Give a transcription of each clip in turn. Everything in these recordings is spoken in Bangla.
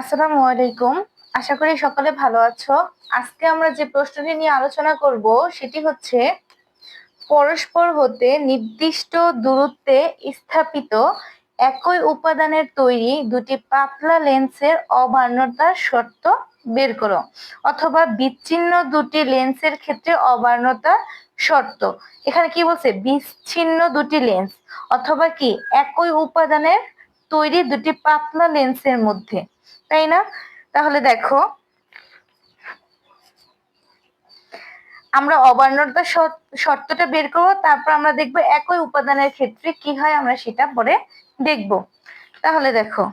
আসসালামু আলাইকুম। আশা করি সকলে ভালো আছো। আজকে আমরা যে প্রশ্নটি নিয়ে আলোচনা করব, সেটি হচ্ছে, পরস্পর হতে নির্দিষ্ট দূরত্বে স্থাপিত একই উপাদানের তৈরি দুটি পাতলা লেন্সের অবার্ণতার শর্ত বের করো, অথবা বিচ্ছিন্ন দুটি লেন্সের ক্ষেত্রে অবার্ণতার শর্ত। এখানে কি বলছে? বিচ্ছিন্ন দুটি লেন্স, অথবা কি একই উপাদানের তৈরি দুটি পাতলা লেন্সের মধ্যে। তাই না? তাহলে দেখো, আমরা অবার্ণতা শর্তটা বের করব, তারপর আমরা দেখব একই উপাদানের ক্ষেত্রে কি হয় আমরা সেটা পরে দেখব। তাহলে দেখো,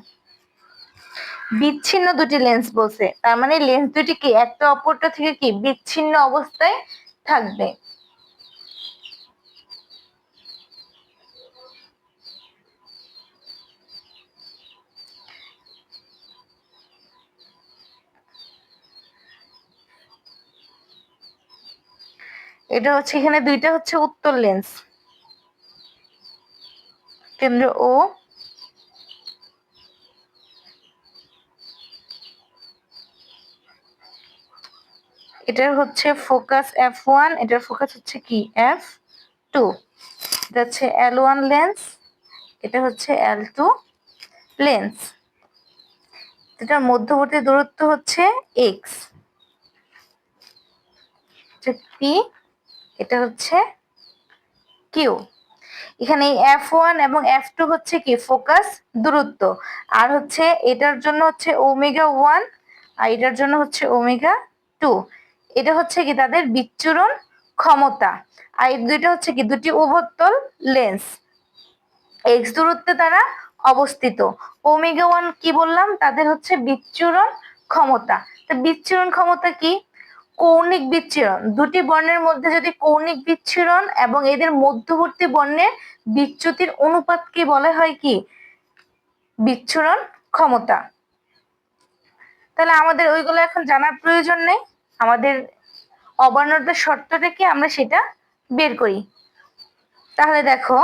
বিচ্ছিন্ন দুটি লেন্স বলছে, তার মানে লেন্স দুটি কি একটা অপরটা থেকে কি বিচ্ছিন্ন অবস্থায় থাকবে? এটা হচ্ছে, এখানে দুইটা হচ্ছে উত্তর লেন্স কেন্দ্র ও এটার হচ্ছে ফোকাস এফ ওয়ান এটার ফোকাস হচ্ছে কি? এফ টু এটা হচ্ছে এল ওয়ান লেন্স এটা হচ্ছে এল টু লেন্স এটার মধ্যবর্তী দূরত্ব হচ্ছে এক্স পি এটা হচ্ছে কিউ এখানে এফ ওয়ান এবং এফ টু হচ্ছে কি? ফোকাস দূরত্ব। আর হচ্ছে এটার জন্য হচ্ছে ওমেগা ওয়ান আর এটার জন্য হচ্ছে ওমেগা টু এটা হচ্ছে কি তাদের বিচ্ছুরণ ক্ষমতা। আর এই দুইটা হচ্ছে কি? দুটি উভত্তল লেন্স এক্স দূরত্বে তারা অবস্থিত। ওমেগা ওয়ান কি বললাম? তাদের হচ্ছে বিচ্ছুরণ ক্ষমতা। তো বিচ্ছুরণ ক্ষমতা কি? কৌণিক বিচ্ছিরণ। দুটি বর্ণের মধ্যে যদি কৌণিক বিচ্ছিরণ এবং এদের মধ্যবর্তী বর্ণের বিচ্যুতির অনুপাতকে বলা? হয় কি? বিচ্ছুরণ ক্ষমতা। তাহলে আমাদের ওইগুলো এখন জানার প্রয়োজন নেই। আমাদের অবর্ণতার শর্তটা কি? আমরা সেটা বের করি। তাহলে দেখো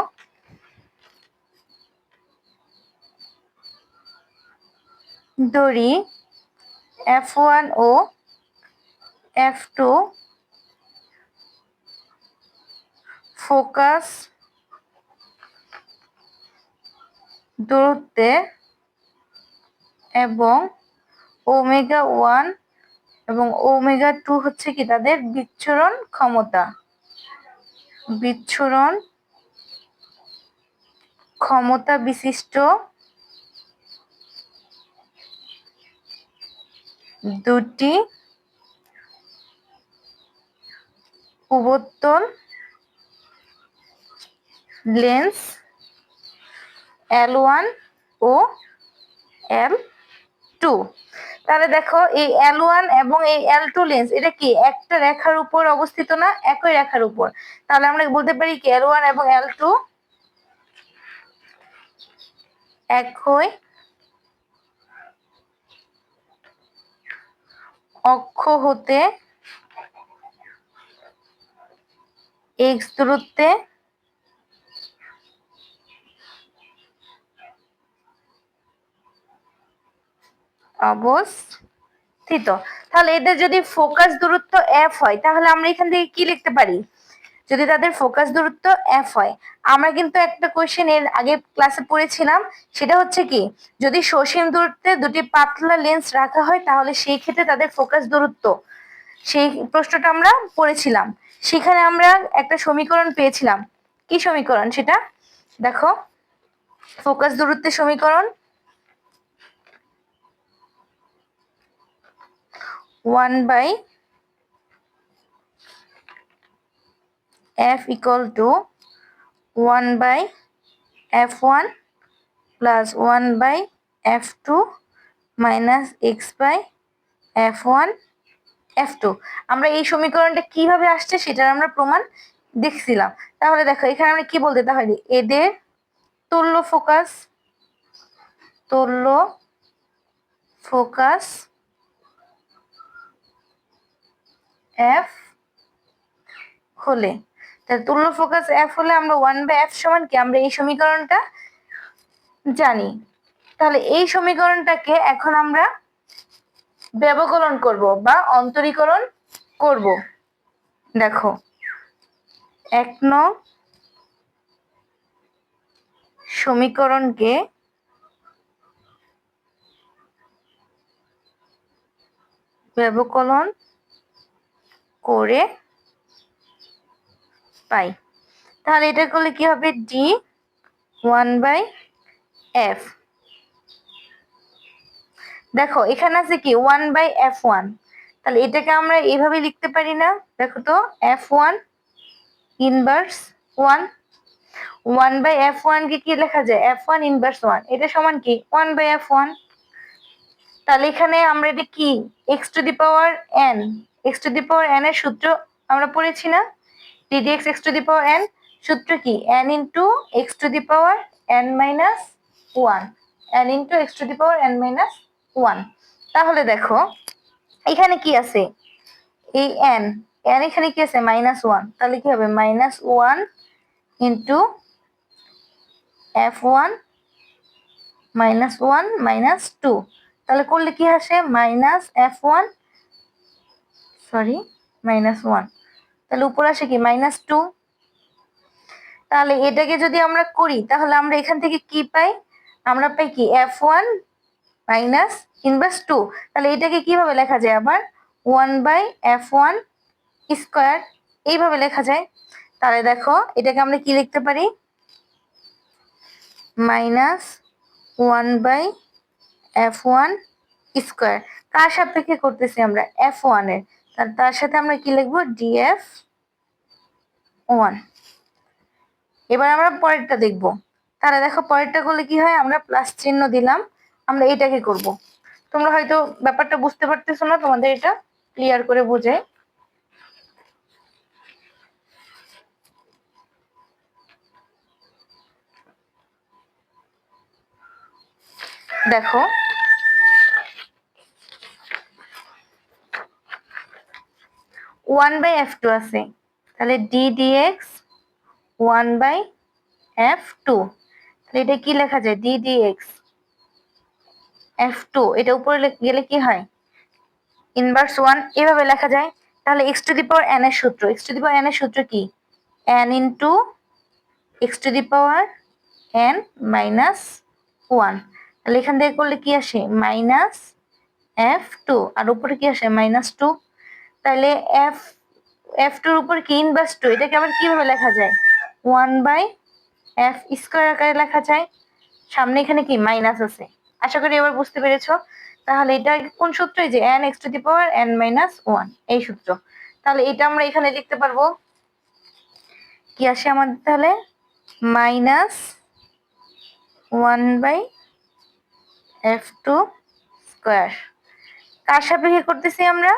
দড়ি এফ ওয়ান ও এফ টু ফোকাস দূরত্বে এবং ওমেগা ওয়ান এবং ওমেগা টু হচ্ছে কি তাদের বিচ্ছুরণ ক্ষমতা। বিচ্ছুরণ ক্ষমতা বিশিষ্ট দুটি উবত্তল লেন্স এল ওয়ান ও এল টু। তাহলে দেখো, এই এল ওয়ান এবং এই এল টু লেন্স, এটা কি একটা রেখার উপর অবস্থিত না একই রেখার উপর? তাহলে আমরা বলতে পারি কি, এল ওয়ান এবং এল টু একই অক্ষ হতে এক্স দূরত্বে অবস্থিত। তাহলে এদের যদি ফোকাস দূরত্ব এফ হয়, তাহলে আমরা এখান থেকে কি লিখতে পারি? যদি তাদের ফোকাস দূরত্ব এফ হয়, আমরা কিন্তু একটা কোয়েশ্চেন এর আগে ক্লাসে পড়েছিলাম, সেটা হচ্ছে কি, যদি সসীম দূরত্বে দুটি পাতলা লেন্স রাখা হয়, তাহলে সেই ক্ষেত্রে তাদের ফোকাস দূরত্ব, সেই প্রশ্নটা আমরা পড়েছিলাম। সেখানে আমরা একটা সমীকরণ পেয়েছিলাম। কি সমীকরণ সেটা? দেখো, ফোকাস দূরত্বের সমীকরণ। One by f equal to 1 by f1 plus 1 by f2 minus x by f1 f2 আমরা এই সমীকরণটা কীভাবে আসছে সেটার আমরা প্রমাণ দেখছিলাম। তাহলে দেখো, এখানে আমরা কি বলতে তাহলে এদের তুল্য ফোকাস তুল্য ফোকাস এফ হলে, তাহলে তুল্য ফোকাস এফ হলে আমরা ওয়ান বাই এফ সমান কি? আমরা এই সমীকরণটা জানি। তাহলে এই সমীকরণটাকে এখন আমরা ব্যবকলন করব বা অন্তরীকরণ করব। দেখো, এক নং সমীকরণকে ব্যবকলন করে পাই। তাহলে এটা করলে কি হবে? ডি ওয়ান বাই এফ দেখো, এখানে আছে কি? ওয়ান বাই এফ ওয়ান তাহলে এটাকে আমরা এইভাবে লিখতে পারি না। দেখো তো F one inverse one one by F one কে কি লেখা যায়? এফ ওয়ান ইনভার্স ওয়ান এটা সমান কি? ওয়ান বাই এফ ওয়ান তাহলে এখানে আমরা এটা কি? X to the power N X to the power N এর সূত্র আমরা পড়েছি না? DDX X to the power N সূত্র কি? N into X to the power N minus one N into X to the power N minus one. তাহলে দেখো, এখানে কি আছে? এই এন এন এখানে কি আছে? মাইনাস ওয়ান তাহলে কি হবে? Minus one into F one minus one minus two তাহলে করলে কি আসে? Minus F one sorry minus one তাহলে উপর আসে কি? মাইনাস টু তাহলে এটাকে যদি আমরা করি, তাহলে আমরা এখান থেকে কি পাই? আমরা পাই কি? F one minus inverse two তাহলে এটাকে কীভাবে লেখা যায় আবার? One by F one square এইভাবে লেখা যায়। তাহলে দেখো, এটাকে আমরা কি লিখতে পারি? Minus one by F one square কার সাপেক্ষে করতেছি আমরা এফ ওয়ানের তার তার সাথে আমরা কি লিখব? ডিএফ ওয়ান এবার আমরা পরেরটা দেখব। তাহলে দেখো, পরেরটা করলে কি হয়? আমরা প্লাস চিহ্ন দিলাম। আমরা এটাকে করব। তোমরা হয়তো ব্যাপারটা বুঝতে পারতেছো না, তোমাদের এটা ক্লিয়ার করে বোঝে। দেখো। ওয়ান বাই এফ টু আছে। তাহলে D DX one by F two. তাহলে এটা কি লেখা যায়? ডি ডিএক্স এফ টু এটা উপরে গেলে কি হয়? ইনভার্স ওয়ান এভাবে লেখা যায়। তাহলে X to the power N এর সূত্র X to the power N এর সূত্র কি? N into X to the power N minus one তাহলে এখান থেকে করলে কি আসে? মাইনাস এফ টু আর উপরে কি আসে? মাইনাস টু তাহলে এফ এফ টুর উপর কি? ইনভার্স টু এটাকে আবার কীভাবে লেখা যায়? ওয়ান বাই এফ স্কোয়ার আকারে লেখা যায়। সামনে এখানে কি? মাইনাস আছে। আশা করি এবার বুঝতে পেরেছ। তাহলে এটা কোন সূত্র যে? N X to the power N minus one এই সূত্র। তাহলে এটা আমরা এখানে লিখতে পারব। কি আসে আমাদের তাহলে? Minus one by F two square কার সাপেক্ষে করতেছি আমরা?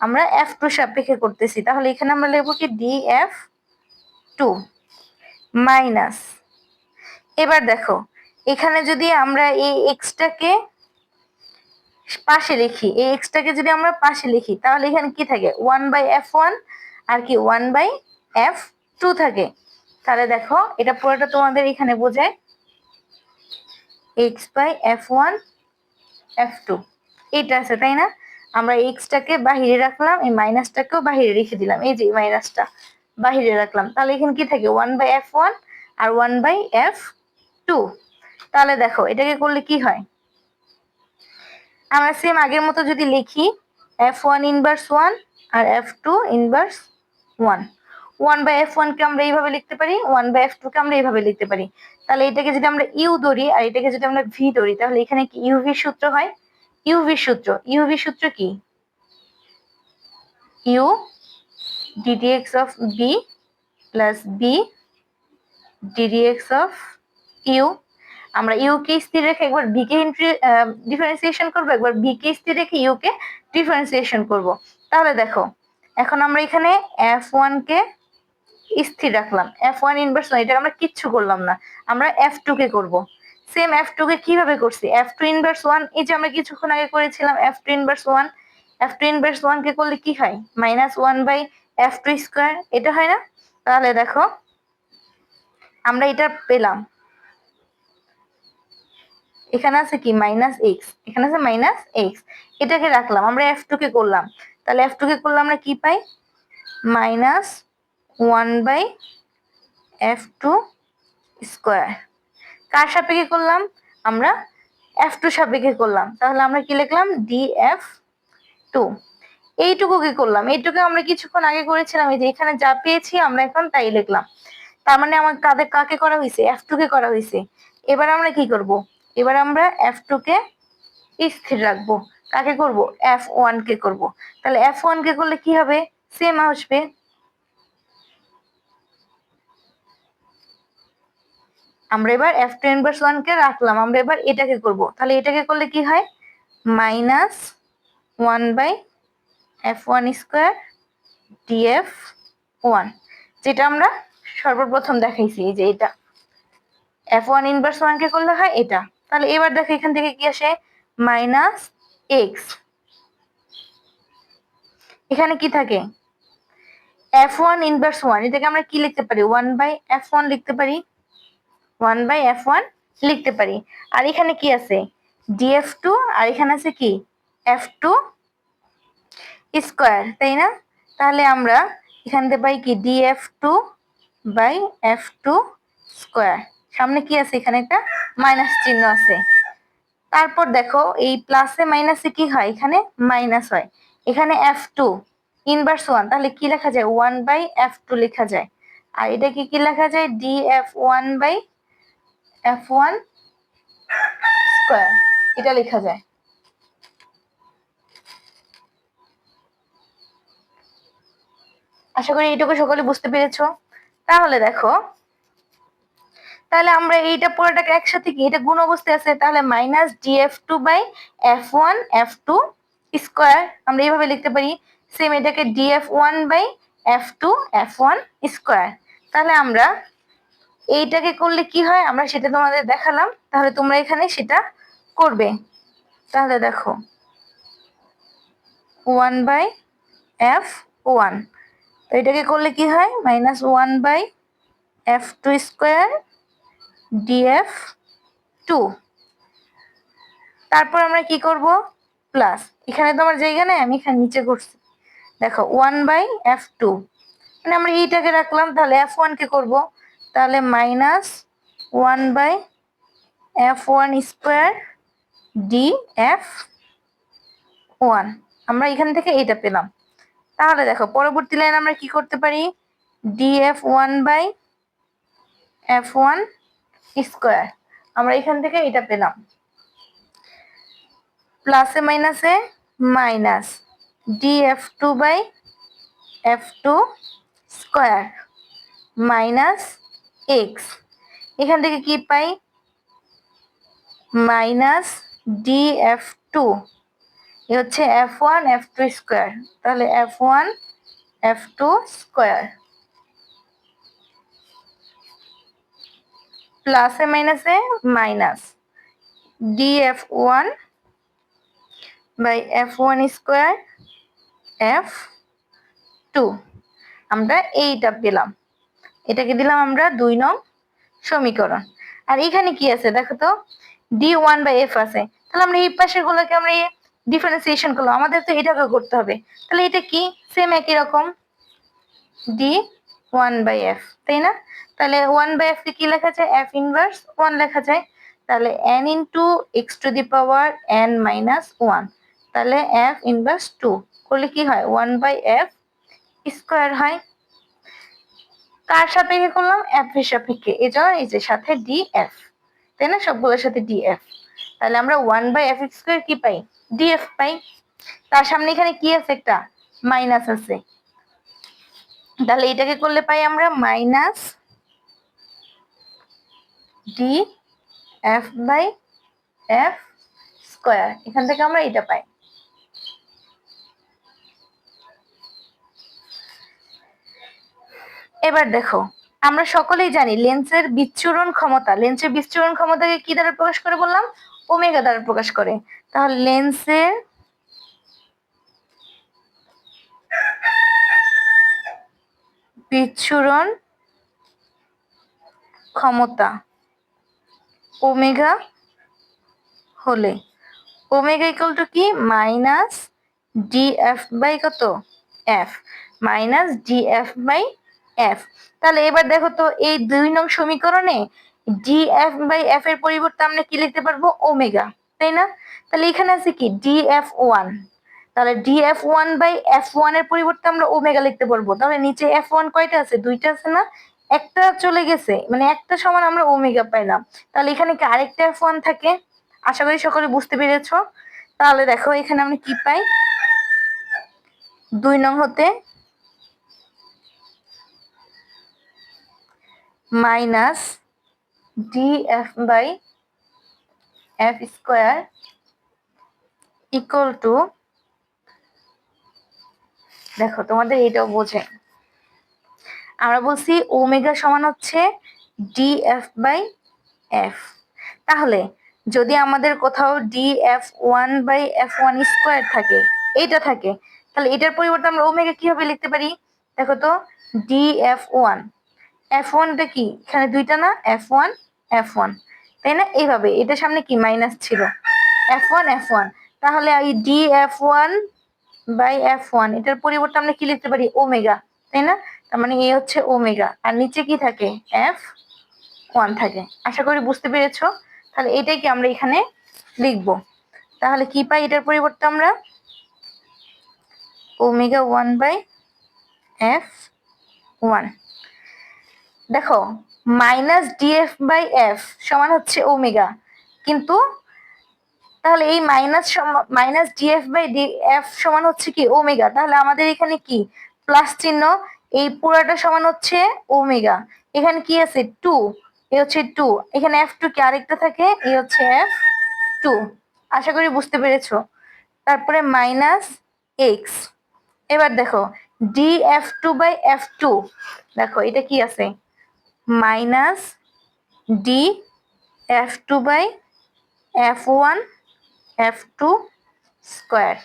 আমরা এফ টু সাপেক্ষে করতেছি। তাহলে এখানে আমরা লিখব কি? ডি এফ টু মাইনাস এবার দেখো এখানে যদি আমরা এই এক্সটাকে পাশে লিখি, এই এক্সটাকে যদি আমরা পাশে লিখি, তাহলে এখানে কি থাকে? ওয়ান বাই এফ ওয়ান আর কি ওয়ান বাই এফ টু থাকে। তাহলে দেখো, এটা পুরোটা তোমাদের এখানে বোঝায়। X by F one F two এটা আছে, তাই না? আমরা এক্সটাকে বাহিরে রাখলাম, এই মাইনাসটাকেও বাহিরে রেখে দিলাম। এই যে মাইনাসটা বাহিরে রাখলাম। তাহলে এখানে কি থাকে? ওয়ান বাই এফ ওয়ান আর ওয়ান বাই এফ টু তাহলে দেখো, এটাকে করলে কি হয়? আমরা সেম আগের মতো যদি লিখি F one inverse one R F two inverse one one by F ওয়ানকে আমরা এইভাবে লিখতে পারি ওয়ান বাই এফ টুকে আমরা এইভাবে লিখতে পারি। তাহলে এটাকে যদি আমরা ইউ ধরি আর এটাকে যদি আমরা ভি ধরি, তাহলে এখানে কি ইউভি সূত্র হয়? ইউভি সূত্র। ইউভি সূত্র কি? U DDX of B plus B DDX of U আমরা ইউ কে স্থির রেখে একবার বি কে ডিফারেন্সিয়েশন করব, একবার বি কে স্থির রেখে ইউ কে ডিফারেন্সিয়েশন করব। তাহলে দেখো, এখন আমরা এখানে এফ ওয়ান কে স্থির রাখলাম। এফ ওয়ান ইনভার্স ওয়ান এটা আমরা কিচ্ছু করলাম না। আমরা এফ টু কে করব। সেম এফ টু কে কীভাবে করছি? এফ টু ইনভার্স ওয়ান এই যে আমরা কিছুক্ষণ আগে করেছিলাম F two inverse one F two inverse one কে করলে কি হয়? Minus one by F two square এটা হয় না? তাহলে দেখো, আমরা এটা পেলাম। এখানে আছে কি? মাইনাস এক্স এখানে আছে মাইনাস এক্স এটাকে রাখলাম, আমরা এফ টু কে করলাম। তাহলে এফ টু কে করলে আমরা কি পাই? Minus one by F two square কার সাপেক্ষে করলাম? আমরা এফ টু সাপেক্ষে করলাম। তাহলে আমরা কি লিখলাম? ডি এফ টু এইটুকু কি করলাম? এইটুকু আমরা কিছুক্ষণ আগে করেছিলাম, এই যে এখানে যা পেয়েছি আমরা এখন তাই লিখলাম। তার মানে আমার কাদের কাকে করা হয়েছে এফ টু কে করা হয়েছে এবার আমরা কি করব? এবার আমরা এফ টু কে স্থির রাখব। কাকে করব? এফ ওয়ান কে করব। তাহলে এফ ওয়ান কে করলে কি হবে? সেম আসবে। আমরা এবার এফ টু ইনভার্স ওয়ান কে রাখলাম। আমরা এবার এটাকে করব। তাহলে এটাকে করলে কি হয়? Minus one by F one square DF one যেটা আমরা সর্বপ্রথম দেখাইছি, এই যে এটা। এফ ওয়ান ইনভার্স ওয়ান কে করলে হয় এটা। তাহলে এবার দেখো এখান থেকে কি আসে? মাইনাস এক্স এখানে কি থাকে? এফ ওয়ান ইনভার্স ওয়ান এটাকে আমরা কি লিখতে পারি? ওয়ান বাই এফ ওয়ান লিখতে পারি। ওয়ান বাই এফ ওয়ান লিখতে পারি। আর এখানে কি আছে? ডিএফ টু আর এখানে আছে কি? এফ টু স্কোয়ার তাই না? তাহলে আমরা এখান থেকে পাই কি? DF two by F two square সামনে কি আছে এখানে একটা? মাইনাস চিহ্ন আছে। তারপর দেখো, এই প্লাসে মাইনাসে কি হয়? এখানে মাইনাস হয়। এখানে এফ টু ইনভার্স ওয়ান তাহলে কি লেখা যায়? ওয়ান বাই এফ টু লেখা যায়। আর এটা কি কি লেখা যায়? D F one by F one square এটা লেখা যায়। আশা করি এইটুকু সকলে বুঝতে পেরেছ। তাহলে দেখো তাহলে আমরা এইটা পুরোটাকে একসাথে কি? এটা গুণ অবস্থায় আছে, তাহলে minus DF two by F one F two square আমরা এইভাবে লিখতে পারি সেম এটাকে DF one by F two F one square তাহলে আমরা এইটাকে করলে কি হয়? আমরা সেটা তোমাদের দেখালাম, তাহলে তোমরা এখানে সেটা করবে। তাহলে দেখো ওয়ান বাই এফ ওয়ান তো এটাকে করলে কি হয়? Minus one by F two square DF two তারপর আমরা কি করব? প্লাস এখানে তো আমার জায়গা আমি এখানে নিচে করছি। দেখো ওয়ান বাই এফ টু মানে আমরা এইটাকে রাখলাম, তাহলে এফ ওয়ানকে করব? তাহলে minus one by F one square D F one আমরা এখান থেকে এইটা পেলাম। তাহলে দেখো, পরবর্তী লাইন আমরা কি করতে পারি? D F one by F one square আমরা এখান থেকে এটা পেলাম। প্লাসে মাইনাসে minus D F two by F two square minus X এখান থেকে কি পাই? মাইনাস ডি এফ টু এ হচ্ছে F one F two square তাহলে F one F two square প্লাসে মাইনাসে minus D F one by F one square F two আমরা এইটা পেলাম এটাকে দিলাম আমরা দুই নং সমীকরণ। আর এখানে কি আছে দেখো তো? ডি ওয়ান বাই এফ আছে। তাহলে আমরা এই পাশের গুলোকে আমরা ডিফারেন্সিয়েশন করলাম। আমাদের তো এটাকে করতে হবে। তাহলে এটা কি? সেম একই রকম। ডি ওয়ান বাই এফ তাই না? তাহলে ওয়ান বাই এফ কে কি লেখা যায়? এফ ইনভার্স ওয়ান লেখা যায়। তাহলে N into X to the power N minus one তাহলে এফ ইনভার্স টু করলে কি হয়? ওয়ান বাই এফ স্কোয়ার হয়। কার সাপেক্ষে করলাম? এফ এর সাপেক্ষে। এই জন্য এই যে, সাথে ডি এফ তাই না? সবগুলোর সাথে ডি এফ তাহলে আমরা ওয়ান বাই এফ স্কোয়ার কি পাই? ডি এফ পাই। তার সামনে এখানে কি আছে একটা? মাইনাস আছে। তাহলে এটাকে করলে পাই আমরা minus D F by F square. এখান থেকে আমরা এটা পাই। এবার দেখো, আমরা সকলেই জানি লেন্সের বিচ্ছুরণ ক্ষমতা, লেন্সের বিচ্ছুরণ ক্ষমতাকে কি দ্বারা প্রকাশ করে বললাম? ওমেগা দ্বারা প্রকাশ করে। তাহলে লেন্সের বিচ্ছুরণ ক্ষমতা ওমেগা হলে। ওমেগা ইকুয়াল টু কি? মাইনাস ডি এফ বাই কত? F. Minus D F by F. তাহলে এবার দেখো তো এই দুই নং সমীকরণে ডি এফ বাই এফ এর পরিবর্তে আমরা কি লিখতে পারব? ওমেগা। তাই না? তাহলে এখানে আছে কি? D F one. তাহলে D F one by F ওয়ানের পরিবর্তে আমরা ওমেগা লিখতে পারব। তাহলে নিচে এফ ওয়ান কয়টা আছে? দুইটা আছে না? একটা চলে গেছে। মানে একটা সমান আমরা ওমেগা পাইলাম। তাহলে এখানে কি আরেকটা এফ ওয়ান থাকে? আশা করি সকলে বুঝতে পেরেছ। তাহলে দেখো এখানে আমরা কি পাই? দুই নং হতে minus D F by F square equal to দেখো, তোমাদের এটাও বোঝে। আমরা বলছি ওমেগা সমান হচ্ছে ডি এফ বাই এফ। তাহলে যদি আমাদের কোথাও D F one by F one square থাকে, এইটা থাকে, তাহলে এটার পরিবর্তে আমরা ওমেগা কীভাবে লিখতে পারি? দেখো তো ডি এফ ওয়ান এফ ওয়ানটা কি? এখানে দুইটা না? F one F one. তাই না? এইভাবে। এটার সামনে কি? মাইনাস ছিল। F one F one. তাহলে এই D F one by F one এটার পরিবর্তে আমরা কি লিখতে পারি? ওমেগা, তাই না? তার মানে এ হচ্ছে ওমেগা। আর নিচে কি থাকে? এফ ওয়ান থাকে। আশা করি বুঝতে পেরেছ? তাহলে এটাই কি আমরা এখানে লিখব। তাহলে কি পাই এটার পরিবর্তে আমরা? Omega one by F one দেখো, minus D F by F সমান হচ্ছে ওমেগা। কিন্তু তাহলে এই minus minus D F by D F সমান হচ্ছে কি ওমেগা তাহলে আমাদের এখানে কি? প্লাস চিহ্ন, এই পুরাটা সমান হচ্ছে ওমেগা এখানে কি আছে? টু এ হচ্ছে টু এখানে এফ টু কি আরেকটা থাকে? এ হচ্ছে এফ টু আশা করি বুঝতে পেরেছ। তারপরে মাইনাস এক্স এবার দেখো D F two by F two দেখো, এটা কি আছে? Minus D F two by F one F two square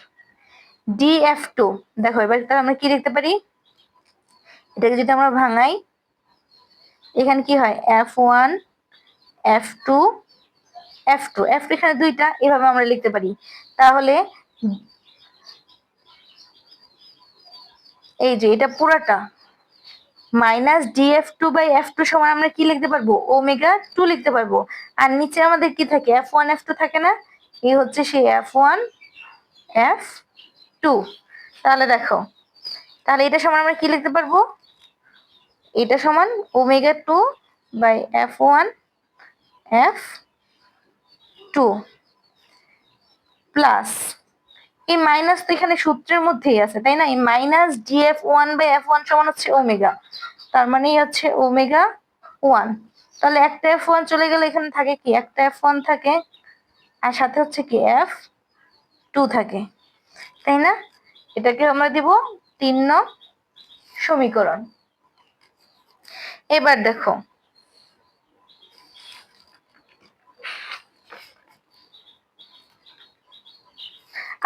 D F two দেখো, এবার তাহলে আমরা কি দেখতে পারি? এটাকে যদি আমরা ভাঙাই, এখানে কি হয়? F one F two F two F two এখানে দুইটা, এভাবে আমরা লিখতে পারি। তাহলে এই যে, এটা পুরাটা, minus D F two by F two সমান আমরা কি লিখতে পারব? ওমেগা টু লিখতে পারব। আর নিচে আমাদের কি থাকে? এফ ওয়ান এফ টু থাকে না? এই হচ্ছে সেই এফ ওয়ান এফ টু তাহলে দেখো, তাহলে এটা সমান আমরা কি লিখতে পারব? এটা সমান omega two by F one F two plus এই মাইনাস তো এখানে সূত্রের মধ্যেই আছে, তাই না? এই minus D F one by F one সমান হচ্ছে ওমেগা তার মানেই হচ্ছে ওমেগা ওয়ান তাহলে একটা এফ ওয়ান চলে গেলে এখানে থাকে কি? একটা এফ ওয়ান থাকে আর সাথে হচ্ছে কি এফ টু থাকে, তাই না? এটাকে আমরা দিব তিন নং সমীকরণ। এবার দেখো,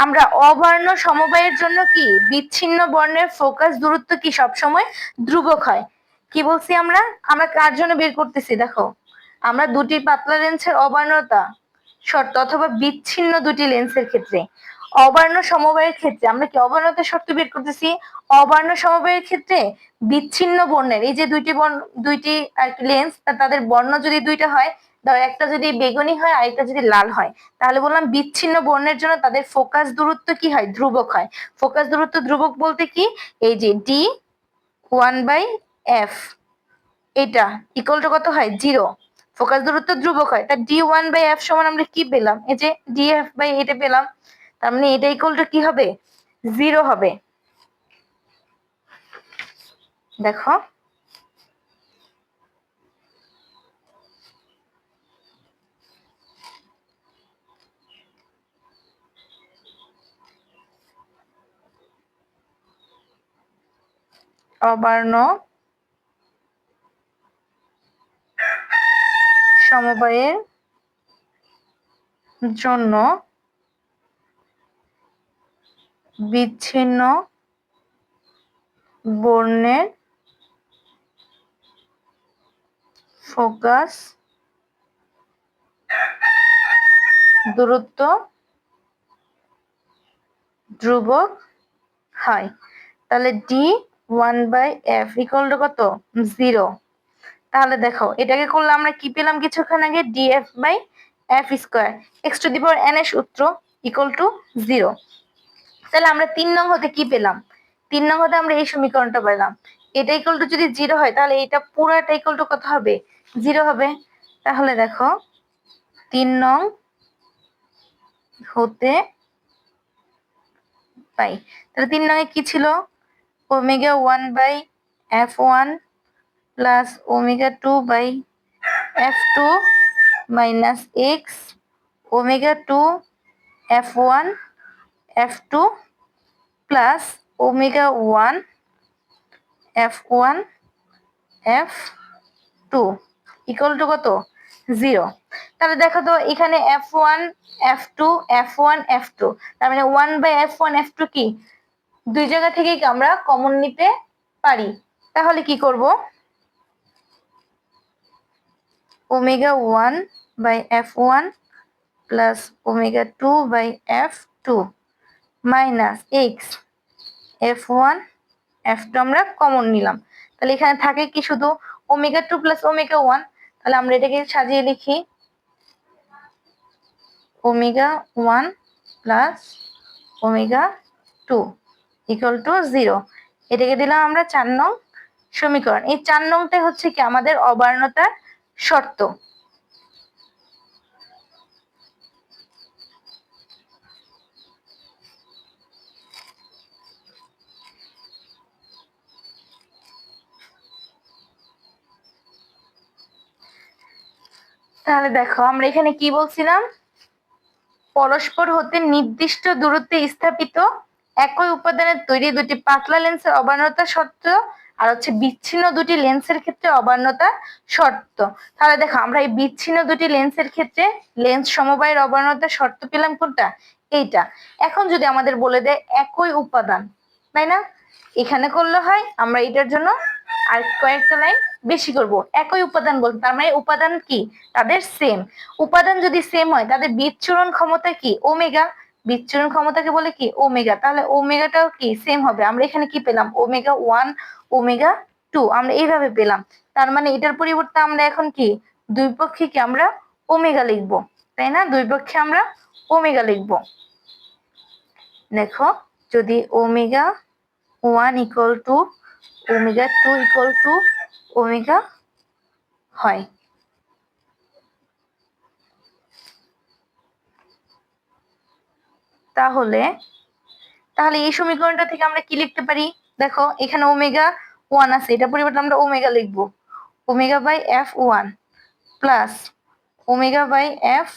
আমরা অবর্ণ সমবায়ের জন্য কি বিচ্ছিন্ন বর্ণের ফোকাস দূরত্ব কি সবসময় ধ্রুবক হয়? কি বলছি আমরা? আমরা কার জন্য বের করতেছি? দেখো, আমরা দুটি পাতলা লেন্সের অবর্ণতা শর্ত অথবা বিচ্ছিন্ন দুটি লেন্সের ক্ষেত্রে। অবর্ণ সমবায়ের ক্ষেত্রে, আমরা কি অবর্ণতার শর্ত বের করতেছি? অবর্ণ সমবায়ের ক্ষেত্রে বিচ্ছিন্ন বর্ণের, এই যে দুইটি বর্ণ, দুইটি লেন্স তাদের বর্ণ যদি দুইটা হয় ধরো একটা যদি বেগুনি হয় আর একটা যদি লাল হয়। তাহলে বললাম বিচ্ছিন্ন বর্ণের জন্য তাদের ফোকাস দূরত্ব কি হয়? ধ্রুবক হয়। ফোকাস দূরত্ব ধ্রুবক বলতে কি? এই যে ডি ওয়ান বাই এফ এটা ইকুয়াল টু কত হয়? জিরো ফোকাস দূরত্ব ধ্রুবক হয়, তা ডি ওয়ান বাই এফ সমান আমরা কি পেলাম? এই যে ডি এফ বাই এটা পেলাম, তার মানে এটা ইকুয়াল টু কি হবে? জিরো হবে। দেখো। অবর্ণ সমবায়ের জন্য বিচ্ছিন্ন বর্ণের ফোকাস দূরত্ব ধ্রুবক হয় তাহলে D one by F equal to কত? জিরো তাহলে দেখো, এটাকে করলে আমরা কি পেলাম কিছুক্ষণ আগে? D F by F square X to the power N এর সূত্র ইকুয়াল টু জিরো তাহলে আমরা তিন নং হতে কি পেলাম? তিন নং হতে আমরা এই সমীকরণটা পেলাম। এটা ইকুয়াল টু যদি জিরো হয়, তাহলে এটা পুরাটা ইকুয়াল টু কত হবে? জিরো হবে। তাহলে দেখো, তিন নং হতে পাই। তাহলে তিন নং এ কি ছিল? Omega one by F one plus omega two by F two minus X omega two F one F two plus omega one F one F two equal to কত? জিরো তাহলে দেখো তো এখানে F one F two F one F two তার মানে one by F one F two কি? দুই জায়গা থেকেই আমরা কমন নিতে পারি। তাহলে কি করব? Omega one by F one plus omega two by F two minus X F one F two আমরা কমন নিলাম। তাহলে এখানে থাকে কি শুধু omega two plus omega one তাহলে আমরা এটাকে সাজিয়ে লিখি। Omega one plus omega two equal to zero এটাকে দিলাম আমরা চার নং সমীকরণ। এই চার নংটাই হচ্ছে কি আমাদের অবার্ণতার শর্ত। তাহলে দেখো, আমরা এখানে কি বলছিলাম? পরস্পর হতে নির্দিষ্ট দূরত্বে স্থাপিত একই উপাদানের তৈরি দুটি পাতলা লেন্সের অবানতা শর্ত আর হচ্ছে বিচ্ছিন্ন দুটি লেন্সের ক্ষেত্রে অবান্যতা শর্ত। তাহলে দেখো, আমরা এই বিচ্ছিন্ন দুটি লেন্সের ক্ষেত্রে লেন্স সমবায়ের অবান্যতা শর্ত পেলাম কোনটা? এইটা। এখন যদি আমাদের বলে দেয় একই উপাদান, তাই না? এখানে করলে হয়, আমরা এটার জন্য আর কয়েকটা লাইন বেশি করব। একই উপাদান বলতে, তার মানে উপাদান কি? তাদের সেম উপাদান যদি সেম হয়, তাদের বিচ্ছুরণ ক্ষমতা কি? ওমেগা। বিচ্ছুরণ ক্ষমতাকে বলে কি? ওমেগা। তাহলে ওমেগাটাও কি? সেম হবে। আমরা এখানে কি পেলাম? Omega one, omega two. আমরা এইভাবে পেলাম। তার মানে এটার পরিবর্তে আমরা এখন কি? দুই পক্ষে কি আমরা ওমেগা লিখব। তাই না? দুই পক্ষে আমরা ওমেগা লিখব। দেখো, যদি omega one equal to omega two equal to omega হয়। তাহলে তাহলে এই সমীকরণটা থেকে আমরা কি লিখতে পারি? দেখো, এখানে ওমেগা ওয়ান আছে, এটা পরিবর্তে আমরা ওমেগা লিখব। Omega by F one plus omega by F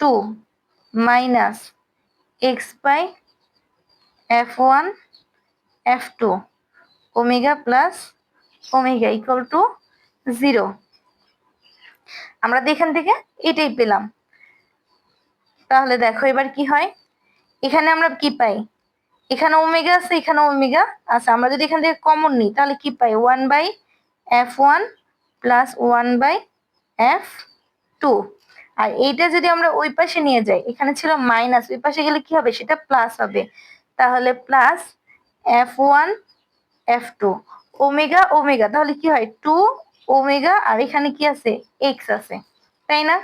two minus X by F one F two omega plus omega equal to zero. আমরা এখান থেকে এটাই পেলাম। তাহলে দেখো, এবার কি হয়? এখানে আমরা কি পাই? এখানে ওমেগা আছে, এখানে ওমেগা আছে। আমরা যদি এখান থেকে কমন নিই, তাহলে কি পাই? One by F one plus one by F two আর এইটা যদি আমরা ওই পাশে নিয়ে যাই, এখানে ছিল মাইনাস ওই পাশে গেলে কি হবে? সেটা প্লাস হবে। তাহলে plus F one F two omega omega তাহলে কি হয়? টু ওমেগা আর এখানে কি আছে? এক্স আছে। তাই না?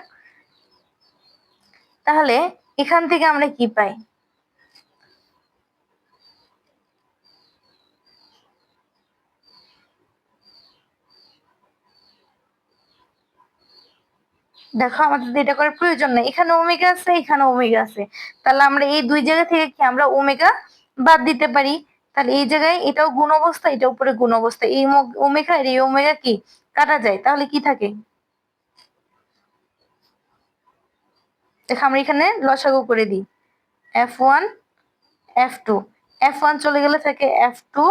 তাহলে এখান থেকে আমরা কি পাই? দেখো, আমাদের এটা করার প্রয়োজন নেই। এখানে ওমেগা আছে, এখানে ওমেগা আছে। তাহলে আমরা এই দুই জায়গা থেকে কি আমরা ওমেগা বাদ দিতে পারি? তাহলে এই জায়গায় এটাও গুণ অবস্থা এটা উপরে গুণ অবস্থা। এই ওমেগা এই ওমেগা কি? কাটা যায়। তাহলে কি থাকে? দেখো, আমরা এখানে লসাগু করে দিই। F one F two F one চলে গেলে থাকে F two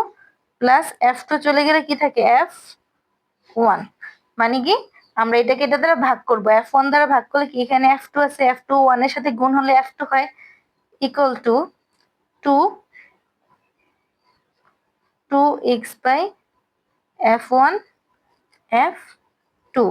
plus F two চলে গেলে কি থাকে? এফ ওয়ান মানে কি? আমরা এটাকে এটা দ্বারা ভাগ করব। এফ ওয়ান দ্বারা ভাগ করলে কি? এখানে এফ টু আছে। এফ টু ওয়ানের সাথে গুণ হলে এফ টু হয় equal to two two X by F one F two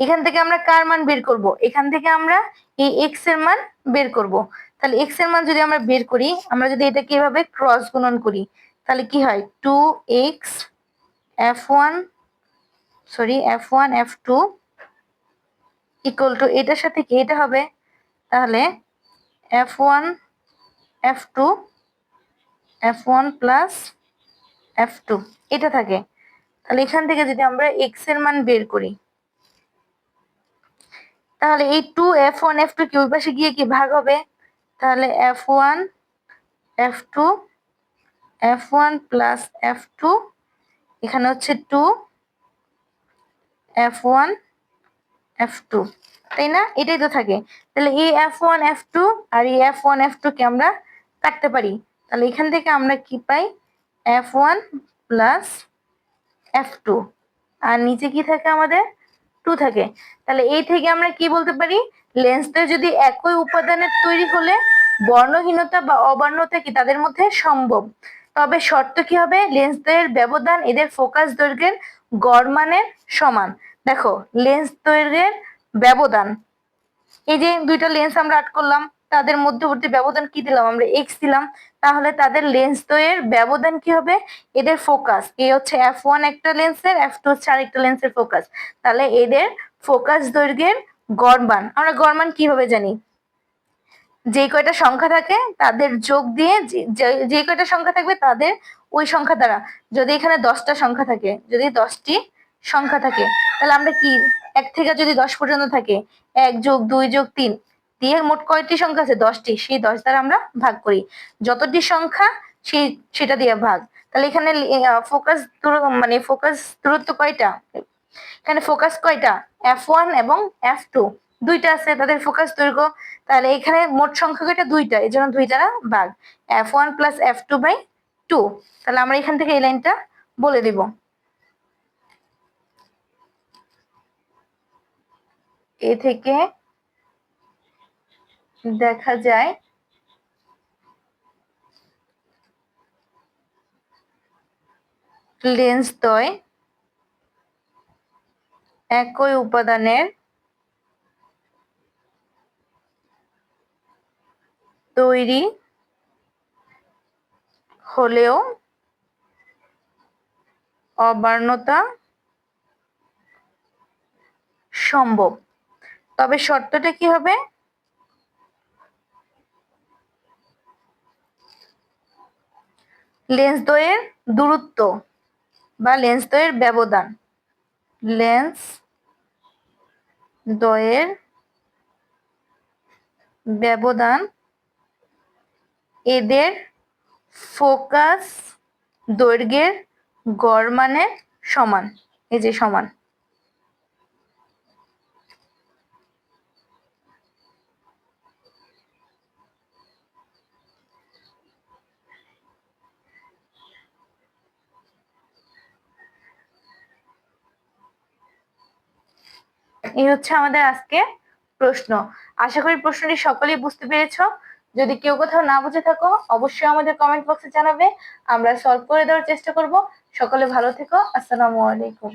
এখান থেকে আমরা কার মান বের করব? এখান থেকে আমরা এই এক্সের মান বের করব। তাহলে এক্সের মান যদি আমরা বের করি, আমরা যদি এটাকে এভাবে ক্রস গুণন করি, তাহলে কি হয়? Two X F one sorry F one F two equal to এটার সাথে কি এটা হবে? তাহলে F one F two F one plus F two এটা থাকে। তাহলে এখান থেকে যদি আমরা এক্সের মান বের করি তাহলে এই two F one F two কি? ওই পাশে গিয়ে কি ভাগ হবে? তাহলে F one F two F one plus F two এখানে হচ্ছে two F one F two তাই না? এটাই তো থাকে। তাহলে এই এফ ওয়ান এফ টু আর এই এফ ওয়ান এফ টু কে আমরা কাটতে পারি। তাহলে এখান থেকে আমরা কি পাই? F one plus F two আর নিচে কি থাকে আমাদের? টু থাকে। তাহলে এই থেকে আমরা কি বলতে পারি? লেন্সটা যদি একই উপাদানের তৈরি হলে বর্ণহীনতা বা অবর্ণতা কি তাদের মধ্যে সম্ভব? তবে শর্ত কি হবে? লেন্স লেন্সদ্বয়ের ব্যবধান এদের ফোকাস দৈর্ঘ্যের গড় মানের সমান। দেখো লেন্স দৈর্ঘ্যের ব্যবধান। এই যে দুইটা লেন্স আমরা আট করলাম। তাদের মধ্যবর্তী ব্যবধান কি দিলাম? আমরা এক্স দিলাম। তাহলে তাদের লেন্স দ্বয়ের ব্যবধান কি হবে? এদের ফোকাস এ হচ্ছে এফ ওয়ান একটা লেন্সের এফ টু হচ্ছে আরেকটা লেন্সের ফোকাস তাহলে এদের ফোকাস দৈর্ঘ্যের গড়মান। আমরা গড়মান কীভাবে জানি? যে কয়টা সংখ্যা থাকে, তাদের যোগ দিয়ে যে কয়টা সংখ্যা থাকবে তাদের ওই সংখ্যা দ্বারা। যদি এখানে দশটা সংখ্যা থাকে, যদি দশটি সংখ্যা থাকে, তাহলে আমরা কি? এক থেকে যদি দশ পর্যন্ত থাকে, এক যোগ দুই যোগ তিন। দিয়ে মোট কয়টি সংখ্যা আছে? দশটি। সেই দশ দ্বারা আমরা ভাগ করি। যতটি সংখ্যা, সেই, সেটা দিয়ে ভাগ। তাহলে এখানে ফোকাস মানে ফোকাস দূরত্ব কয়টা? এখানে ফোকাস কয়টা? এফ ওয়ান এবং এফ টু দুইটা আছে, তাদের ফোকাস দৈর্ঘ্য। তাহলে এখানে মোট সংখ্যা কয়টা? দুইটা। এই জন্য দুই দ্বারা ভাগ। F one plus F two by two তাহলে আমরা এখান থেকে এই লাইনটা বলে দিব। এ থেকে দেখা যায়। লেন্স দ্বয় একই উপাদানের তৈরি হলেও অবার্ণতা সম্ভব। তবে শর্তটা কি হবে? লেন্স দ্বয়ের দূরত্ব বা লেন্স দ্বয়ের ব্যবধান। লেন্স দ্বয়ের ব্যবধান এদের ফোকাস দৈর্ঘ্যের গড় মানে সমান, এই যে সমান। এই হচ্ছে আমাদের আজকে প্রশ্ন। আশা করি প্রশ্নটি সকলেই বুঝতে পেরেছ। যদি কেউ কোথাও না বুঝে থাকো, অবশ্যই আমাদের কমেন্ট বক্সে জানাবে। আমরা সলভ করে দেওয়ার চেষ্টা করব। সকলে ভালো থেকো। আসসালামু আলাইকুম।